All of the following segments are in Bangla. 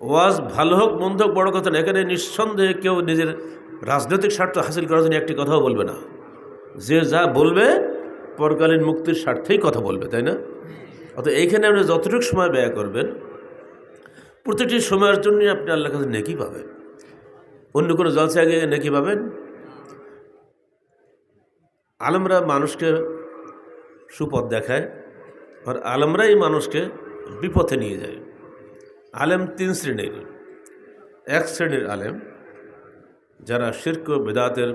ওয়াজ ভালো হোক, মন্দ হোক, বড় কথা না। এখানে নিঃসন্দেহে কেউ নিজের রাজনৈতিক স্বার্থ হাসিল করার জন্য একটি কথাও বলবে না। যে যা বলবে, পরকালীন মুক্তির স্বার্থেই কথা বলবে, তাই না? অত এইখানে আপনি যতটুকু সময় ব্যয় করবেন, প্রতিটি সময়ের জন্যই আপনি আল্লাহর কাছে নেকি পাবেন। অন্য কোনো জলসা গিয়ে নেকি পাবেন? আলমরা মানুষকে সুপথ দেখায়, আর আলমরাই মানুষকে বিপথে নিয়ে যায়। আলেম তিন শ্রেণির। এক শ্রেণির আলেম, যারা শির্ক বেদাতের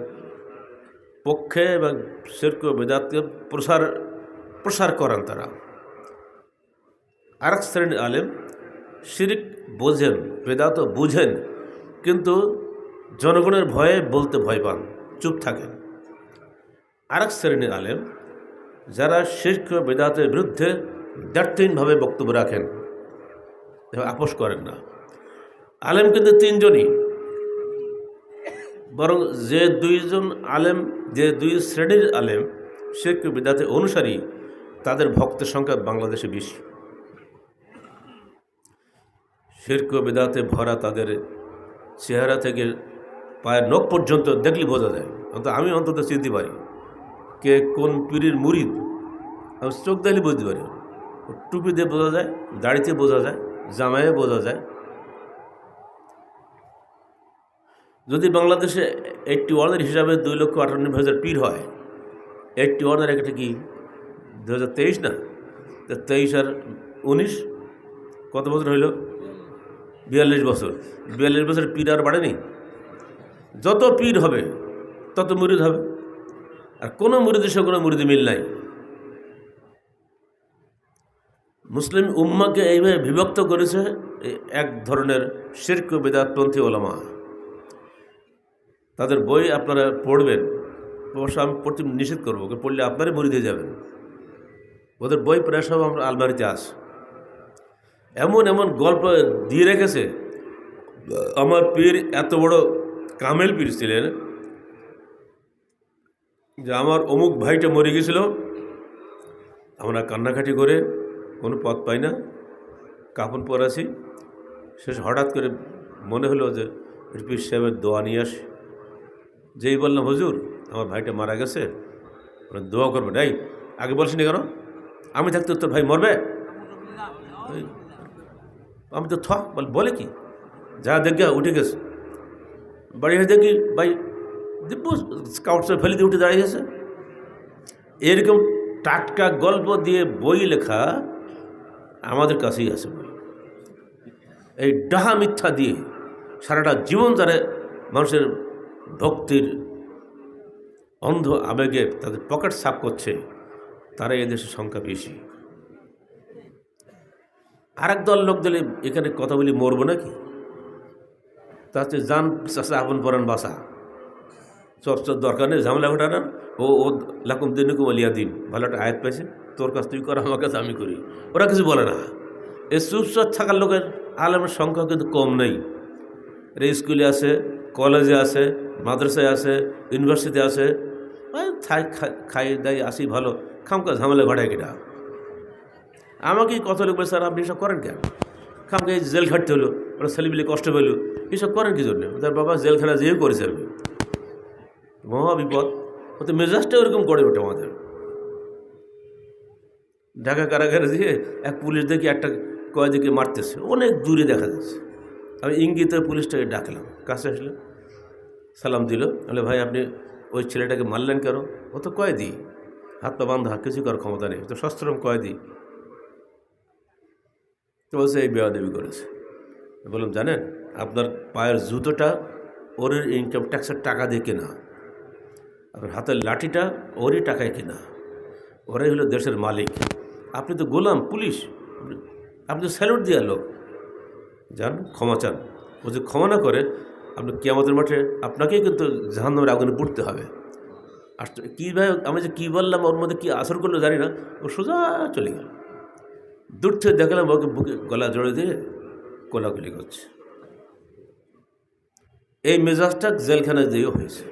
পক্ষে এবং শির্ক বেদাতকে প্রসার প্রসার করেন তারা। আরেক শ্রেণির আলেম, শিরিক বোঝেন বেদাত বুঝেন, কিন্তু জনগণের ভয়ে বলতে ভয় পান, চুপ থাকেন। আরেক শ্রেণির আলেম, যারা শির্ক বেদাতের বিরুদ্ধে দ্ব্যর্থহীনভাবে বক্তব্য রাখেন। আপোষ করেন না। আলেম কিন্তু তিনজনই। বরং যে দুইজন আলেম, যে দুই শ্রেণির আলেম, শেখ বিদাতে অনুসারী, তাদের ভক্তের সংখ্যা বাংলাদেশে বেশি। শির্ক বেদাতে ভরা তাদের চেহারা থেকে পায়ের নখ পর্যন্ত দেখলে বোঝা যায়। অন্তত আমি অন্তত চিনতে পারি। কে কোন পীরের মুরিদ? আমি চোখ দেখলে বুঝতে পারি। টুপি দিয়ে বোঝা যায়, দাড়িতে বোঝা যায়। জামাইয়ে বোঝা যায়। যদি বাংলাদেশে এইটটি ওয়ানের হিসাবে দুই লক্ষ আটানব্বই হাজার পীর হয় এইটটি ওয়ানের একটা কি দু হাজার তেইশ না? তেইশ আর উনিশ কত বছর হইল? বিয়াল্লিশ বছর। বিয়াল্লিশ বছর পীর আর বাড়েনি। যত পীর হবে, তত মুরিদ হবে। আর কোনো মুরিদের সঙ্গে কোনো মুরিদি মিল নাই। মুসলিম উম্মাকে এইভাবে বিভক্ত করেছে এক ধরনের শির্ক বেদাতপন্থী ওলামা। তাদের বই আপনারা পড়বেন, অবশ্য আমি পড়তে নিষেধ করব, ওকে পড়লে আপনারই মরি দিয়ে যাবেন। ওদের বই প্রায় সব আমরা আলমারিতে আস এমন এমন গল্প দিয়ে রেখেছে, আমার পীর এত বড় কামেল পীর ছিলেন যে আমার অমুক ভাইটা মরে গেছিল, আমরা কান্নাকাটি করে কোনো পথ পাই না। কাপড় পরাছি শেষ হঠাৎ করে মনে হলো যে পীর সাহেবের দোয়া নিয়ে আসি। যেই বললাম, হুজুর, আমার ভাইটা মারা গেছে। ওরা দোয়া করবে নাই আগে বলছি না কেন? আমি থাকতে তোর ভাই মরবে? আমি তো থ বল কি? যা দেখ উঠে গেছে। বাড়ি হয়ে দেখি ভাই দিব্য স্কাউটসে ফেলে দিয়ে উঠে দাঁড়িয়ে গেছে এরকম টাটকা গল্প দিয়ে বই লেখা আমাদের কাছেই আছে বই এই ডাহা মিথ্যা দিয়ে সারাটা জীবন তারা মানুষের ভক্তির অন্ধ আবেগে তাদের পকেট সাফ করছে তারা এদেশের সংখ্যা বেশি। আরেক দল লোক দিলে এখানে কথা বলি মরবো নাকি? তা হচ্ছে যান আপন পরান বাসা চর্চার দরকার নেই, ঝামেলা ঘটানোর। ও ও, লাকুম দিন কুমালিয়া দিন। ভালো একটা আয়াত পাইছে। তোর কাছ তুই কর, আমার কাছে আমি করি। ওরা কিছু বলে না। এই চুপচাপ থাকার লোকের আলমের সংখ্যা কিন্তু কম নেই। রে স্কুলে আছে কলেজে আছে মাদ্রাসায় আছে ইউনিভার্সিটি আছে ওই থাই খা- খাই, দাই, আসি, ভালো। খামকা ঝামেলা ঘটায় কিনা? আমাকেই কত লোক বলে স্যার, আপনি এসব করেন কেন? খামকে জেল খাটতে হলো, ওরা ছেলেমিলে কষ্ট পেল। এসব করেন কি জন্য? তার বাবা জেলখানা যেয়েও করেছে। আমি মহা বিপদ। ওতে মেজাজটা ওরকম গড়ে ওঠে আমাদের। ঢাকা কারাগারে দিয়ে এক পুলিশ দেখি একটা কয়েদিকে মারতেছে। অনেক দূরে দেখা যাচ্ছে। আমি ইঙ্গিতে পুলিশটাকে ডাকলাম। কাছে আসলে। সালাম দিল। বলে, ভাই, আপনি ওই ছেলেটাকে মারলেন কেন? ও তো কয়েদি। হাত পা বান্ধা কিছু করার ক্ষমতা নেই। তো সশ্রম কয়েদি। তো বলছে, এই বেয়াদেবি করেছে। বললাম, জানেন, আপনার পায়ের জুতোটা ওর ইনকাম ট্যাক্সের টাকা দিয়ে কেনা। আপনার হাতের লাঠিটা ওরই টাকায় কেনা। ওরাই হলো দেশের মালিক। আপনি তো গোলাম পুলিশ। আপনি- তো স্যালুট দেওয়ার লোক। যান ক্ষমা চান। ও যদি ক্ষমা না করে আপনি কেয়ামতের মাঠে আপনাকেই কিন্তু জাহান্নামের আগুনে পড়তে হবে। আর কীভাবে আমি যে কী বললাম ওর মধ্যে কী আসর করল জানি না। ও সোজা চলে গেল। দূর থেকে দেখলাম ওকে বুকে গলা জড়ে দিয়ে কোলাকুলি করছে। এই মেজাজটা জেলখানায় দিয়েও হয়েছে।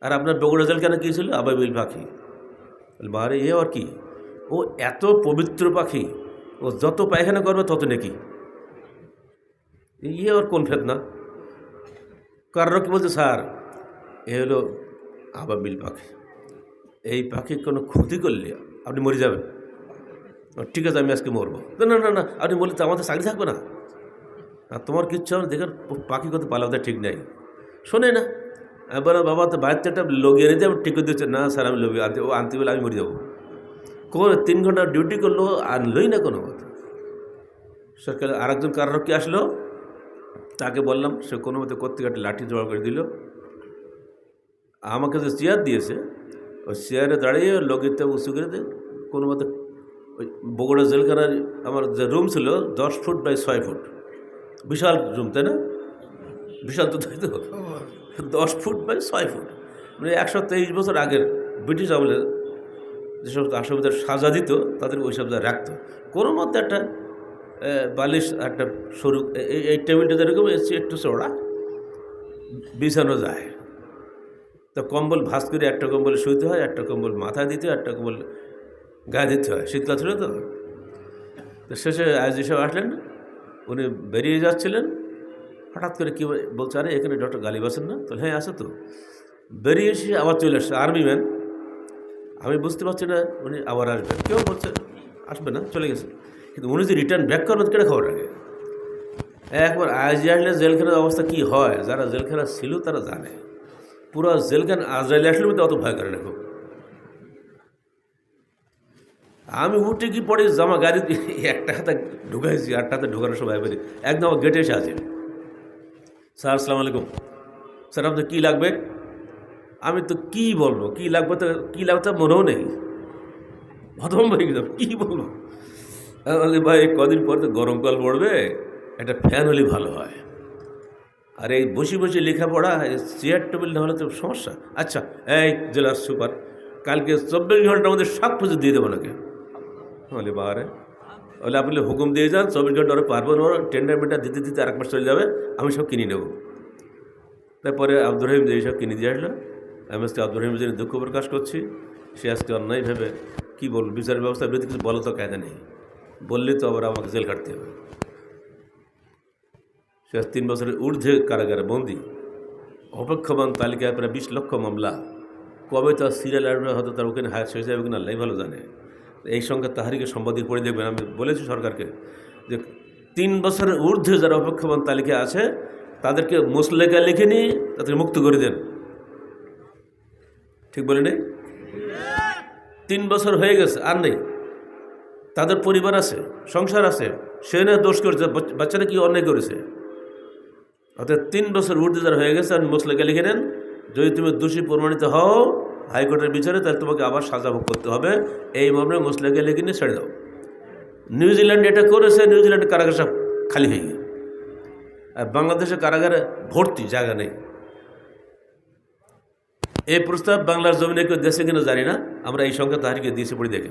আর আপনার বগুড়া জেলখানা কী ছিল? আবাবিল পাখি বলে, বারে এ আর কি? ও এত পবিত্র পাখি ও যত পায়খানা করবে তত নাকি। ইয়ে আবার কোন ফেতনা? কারণ কি বলছে স্যার এ হলো আবাবিল পাখি। এই পাখি কোনো ক্ষতি করলে আপনি মরে যাবেন। ঠিক আছে আমি আজকে মরবো। না না না আপনি বললে তো আমাদের চাকরি থাকবে না। আর তোমার কিচ্ছু না, দেখেন পাখি কত পালাতে ঠিক নাই। শোনে না বললাম বাবা তো বাচ্চাটা একটা লগিয়ে নিতে আমি টিকে দিচ্ছে। না স্যার আমি লগিয়ে আনতে ও আনতে বলে আমি মরে যাব। কোন তিন ঘণ্টা ডিউটি করল আনলোই না কোনো মতো। সরকার আরেকজন কারণকে আসলো তাকে বললাম সে কোনো মতো কোথেকে একটা লাঠি জোগাড় করে দিল। আমাকে যে চেয়ার দিয়েছে ওই চেয়ারে দাঁড়িয়ে লগিতে উঁচু করে দিয়ে কোনো মতো ওই বগুড়া জেলখানার আমার যে রুম ছিল দশ ফুট বাই ছয় ফুট। বিশাল রুম তাই না? বিশাল তো তাই তো। দশ ফুট বাই ছয় ফুট। মানে একশো তেইশ বছর আগের ব্রিটিশ আমলের যে সমস্ত আসামিদের সাজা দিত, তাদের ওই সব রাখতো। কোনো মধ্যে একটা বালিশ, একটা সরু এই- টেবিলটা যেরকম একটু চড়া বিছানো যায়। তো কম্বল ভাস করে একটা কম্বল শুইতে হয়, একটা কম্বল মাথায় দিতে হয়, একটা কম্বল গায়ে দিতে হয়। শীতকাল ছিল তো। তো শেষে আজ এসব আসলেন, উনি বেরিয়ে যাচ্ছিলেন। হঠাৎ করে কী বলে- বলছে, আরে, এখানে ডক্টর গালিব আছেন না? তো হ্যাঁ আছে তো। বেরিয়ে এসে আবার চলে আসছে, আর্মি ম্যান। আমি বুঝতে পারছি না উনি আবার আসবেন। কেউ বলছে, আসবে না, চলে গেছে। কিন্তু উনি যে রিটার্ন ব্যাক করবেন, কেটে খবর রাখে? একবার আইজি আসলে জেলখানার অবস্থা কি হয়? যারা জেলখানা ছিল, তারা জানে। পুরো জেলখান আজরাইলে আসলে মধ্যে অত ভয় করে না খুব। আমি উঠে কি পরে জামা গাড়ি একটা হাতে ঢুকাইছি, আটটা হাতে ঢুকানোর সময় বেরি একদম গেটে এসে আছে স্যার, আসসালামু আলাইকুম। স্যার আপনার কী লাগবে? আমি তো কী বলব? কি লাগবে তো কী লাগবে তো মনেও নেই। হতম হয়ে গেলাম কী বলব? বলছি, ভাই কদিন পর তো গরমকাল পড়বে একটা ফ্যান হলে ভালো হয়। আর এই বসে বসে লেখাপড়া চেয়ার টেবিল না হলে তো সমস্যা। আচ্ছা এই জেলার সুপার কালকে চব্বিশ ঘণ্টার মধ্যে সব কিছু দিয়ে দেবো নাকি? বলে বাবারে। বলে আপনি হুকুম দিয়ে যান চব্বিশ ঘণ্টা ওরা পারব না ওরা টেন্ডার মেন্ডার দিতে দিতে আরেক মাস চলে যাবে আমি সব কিনে নেব। তারপরে আব্দুর রহিম যে সব কিনে দিয়ে আসলো আমি আজকে আব্দুর রহিমের জন্য দুঃখ প্রকাশ করছি। সে আজকে অন্যায় ভেবে কী বলব বিচার ব্যবস্থার বিরুদ্ধে কিছু বলো তো, কায়দা নেই। বললে তো আবার আমাকে জেল কাটতে হবে। সে তিন বছরের ঊর্ধ্বে কারাগারে বন্দি। অপেক্ষমান তালিকায় প্রায় বিশ লক্ষ মামলা। কবে তার সিরিয়াল আসবে হয়তো তার ওখানে হায়ার শেষ যাবে কিনা আল্লাহ ভালো জানে। এই সঙ্গে তাহারিকে সম্পাদিক পড়ে দেখবেন। আমি বলেছি সরকারকে যে তিন বছরের ঊর্ধ্বে যারা অপেক্ষমান তালিকায় আছে, তাদেরকে মুসলেকা লিখে নিয়ে তাদেরকে মুক্ত করে দেন। ঠিক বলে নেই? তিন বছর হয়ে গেছে, আর নেই। তাদের পরিবার আছে, সংসার আছে, সে না দোষ করেছে বাচ্চারা কি অন্যায় করেছে? অর্থাৎ তিন বছর ঊর্ধ্বে যারা হয়ে গেছে আপনি মুসলেকে লিখে নেন, যদি তুমি দোষী প্রমাণিত হও, হাইকোর্টের বিচারে, তাহলে তোমাকে আবার সাজা ভোগ করতে হবে। এই মর্মে মুসলেকে লিখে নিয়ে ছেড়ে দাও। নিউজিল্যান্ড এটা করেছে, নিউজিল্যান্ডের কারাগার সব খালি হয়ে গিয়ে আর বাংলাদেশের কারাগারে ভর্তি জায়গা নেই। এই প্রস্তাব বাংলার জমিনে কেউ দেশে কিনা জানি না। আমরা এই সংখ্যা তাহারিকে দিয়েছে পড়ে দেখে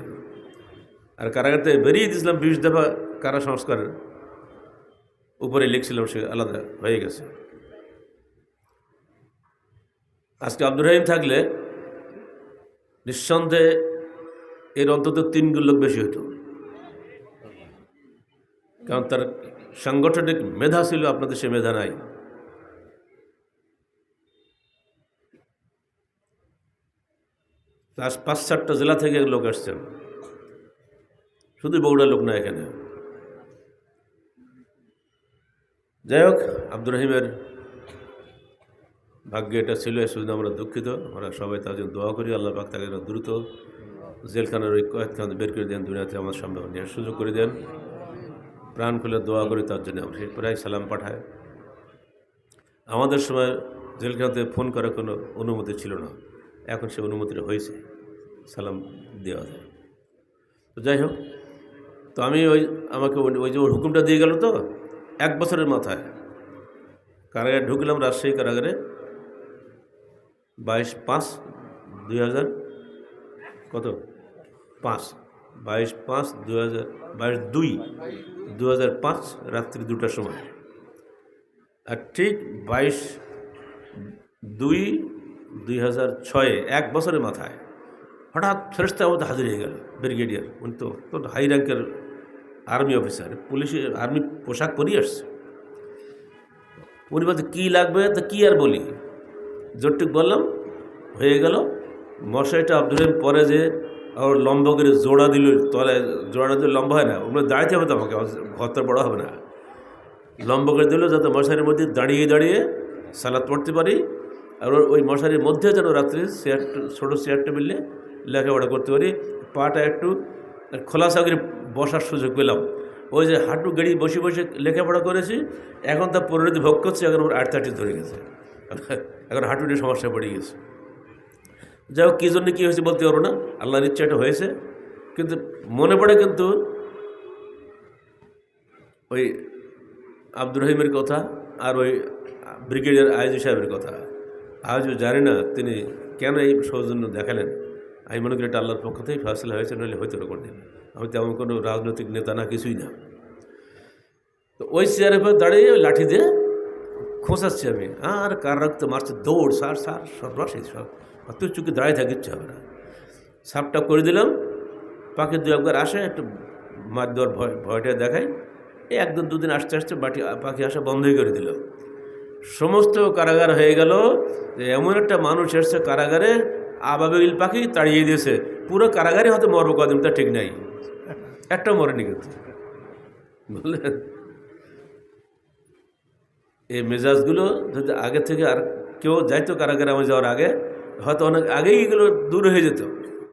আর কারাগারতে বেরিয়ে দিয়েছিলাম বিশ দফা কারা সংস্কারের উপরে লিখছিলাম সে আলাদা হয়ে গেছে। আজকে আব্দুর রহিম থাকলে নিঃসন্দেহে এর অন্তত তিন গুণ লোক বেশি হতো কারণ তার সাংগঠনিক মেধা ছিল, আপনাদের সে মেধা নাই। তার পাঁচ চারটা জেলা থেকে লোক আসছেন। শুধু বগুড়া লোক না এখানে। যাই হোক, আব্দুর রহিমের ভাগ্যে এটা ছিল এ শুধু আমরা দুঃখিত। আমরা সবাই তার জন্য দোয়া করি, আল্লাহ পাক তাকে দ্রুত জেলখানার ওই কয়েকখান বের করে দেন, দুনিয়াতে আমার সামনে নেওয়ার সুযোগ করে দেন। প্রাণ খুলে দোয়া করি, তার জন্য আমরা প্রায় সালাম পাঠায় আমাদের সময় জেলখানাতে ফোন করার কোনো অনুমতি ছিল না। এখন সে অনুমতিটা হয়েছে, সালাম দেওয়া যায়। তো যাই হোক, তো আমি ওই, আমাকে ওই- যে ওর হুকুমটা দিয়ে গেল তো, এক বছরের মাথায়। কারাগারে ঢুকলাম রাজশাহী কারাগারে, বাইশ পাঁচ দুই হাজার কত? পাঁচ, বাইশ পাঁচ দু হাজার বাইশ দুই দু হাজার পাঁচ রাত্রি দুটার সময়। আর ঠিক বাইশ দুই দুই হাজার ছয়ে এক বছরের মাথায় হঠাৎ ফেরস্তা আমাদের হাজির হয়ে গেল, ব্রিগেডিয়ার। উনি তো হাই র্যাঙ্কের আর্মি অফিসার পুলিশে আর্মি পোশাক পরিয়ে আসছে। উনি কী লাগবে? তো কী আর বলি? জোরটুক বললাম, হয়ে গেল। মশাইটা আব্দুল রহিম পরে যে আর লম্বা করে জোড়া দিল তলায় জোড়া দিলে লম্বা হয় না ওগুলো দাঁড়াইতে হবে তো আমাকে ঘরটা বড় হবে না। লম্বা করে দিল, যাতে মশারির মধ্যে দাঁড়িয়ে দাঁড়িয়ে সালাদ পড়তে পারি। আর ওই মশারির মধ্যে যেন রাত্রে চেয়ার ছোটো চেয়ার টেবিলে লেখাপড়া করতে পারি। পাটা একটু খোলাসা করে বসার সুযোগ পেলাম। ওই যে হাঁটু গেড়ি বসে বসে লেখাপড়া করেছি, এখন তা পরিণতি ভোগ করছে, এখন ওর আট থার্টি ধরে গেছে। এখন হাঁটুটি সমস্যা পড়ে গেছে। যাই হোক, কী জন্য কী হয়েছে বলতে পারব না, আল্লাহর ইচ্ছা এটা হয়েছে, কিন্তু মনে পড়ে কিন্তু ওই আব্দুর রহিমের কথা আর ওই ব্রিগেডিয়ার আইজি সাহেবের কথা। আজও জানি না তিনি কেন এই সৌজন্য দেখালেন। আমি মনে করি এটা আল্লাহর পক্ষ থেকেই ফয়সলা হয়েছে, নইলে হয়তো না কোনদিন। আমি তেমন কোনো রাজনৈতিক নেতা না, কিছুই না। তো ওই চেয়ারের উপর দাঁড়িয়ে ওই লাঠি দিয়ে খোঁচাচ্ছি আমি। আর কার রক্ত মারছে, দৌড়, সার সার, সর্বনাশ এই সব। আর তুই চুকি দাঁড়িয়ে থাকি ইচ্ছে হবে না। সাপটা করে দিলাম পাখি দু একবার আসে, একটু মাছ দেওয়ার ভয়, ভয়টা দেখায়। এই একদিন দুদিন আসতে আসতে বাটি পাখি আসা বন্ধই করে দিল। সমস্ত কারাগার হয়ে গেল যে এমন একটা মানুষ এসছে কারাগারে, আবাবিল পাখি তাড়িয়ে দিয়েছে। পুরো কারাগারে হয়তো মরব কদিন, তা ঠিক নাই। একটা মরেনি কিন্তু। বুঝলেন? এই মেজাজগুলো যদি আগে থেকে আর কেউ যাইতো কারাগারে আমি যাওয়ার আগে, হয়তো অনেক আগেই এগুলো দূর হয়ে যেত।